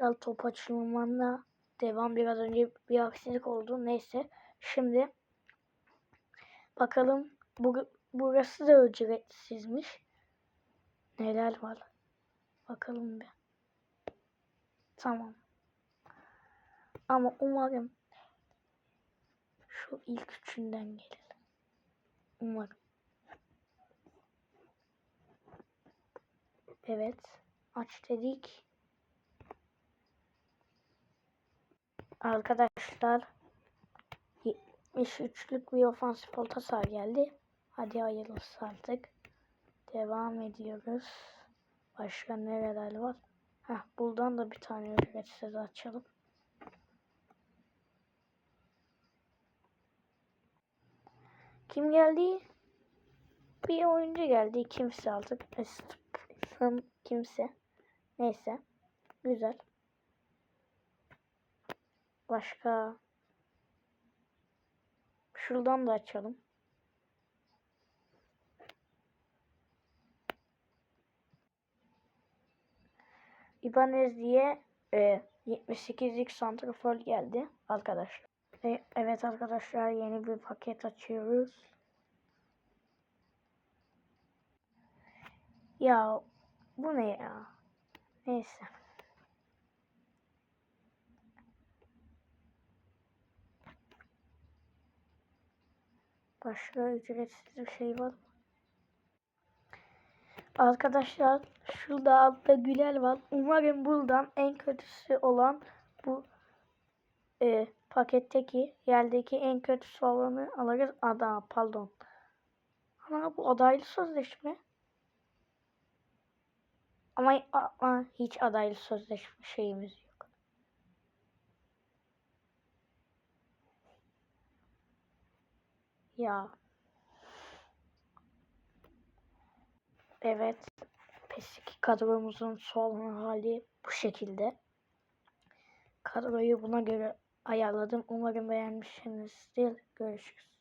arkadaşlar top açılımına devam. Biraz önce bir aksilik oldu. Neyse. Şimdi bakalım bu, burası da ücretsizmiş. Neler var? Bakalım bir. Tamam. Ama umarım şu ilk üçünden gelir. Umarım. Evet. Aç dedik. Arkadaşlar 73'lük bir ofansif orta saha geldi. Hadi hayırlısı artık. Devam ediyoruz. Başka nereler var? Heh, buradan da bir tane ücretsiz açalım. Kim geldi? Bir oyuncu geldi. Kimse aldık. Sam kimse. Neyse. Güzel. Başka. Şuradan da açalım. Ibanez diye e, 78'lik santrafor geldi arkadaşlar. E, evet arkadaşlar yeni bir paket açıyoruz. Ya bu ne ya? Neyse. Başka ücretsiz bir şey var mı? Arkadaşlar şurada altta Güler var. Umarım buradan en kötüsü olan bu e, paketteki yeldeki en kötüsü olanı alırız. Ada pardon. Ama bu adaylı sözleşme. Ama, ama hiç adaylı sözleşme şeyimiz yok. Ya. Evet. PES2 kadromuzun son hali bu şekilde. Kadroyu buna göre ayarladım. Umarım beğenmişsinizdir. Görüşürüz.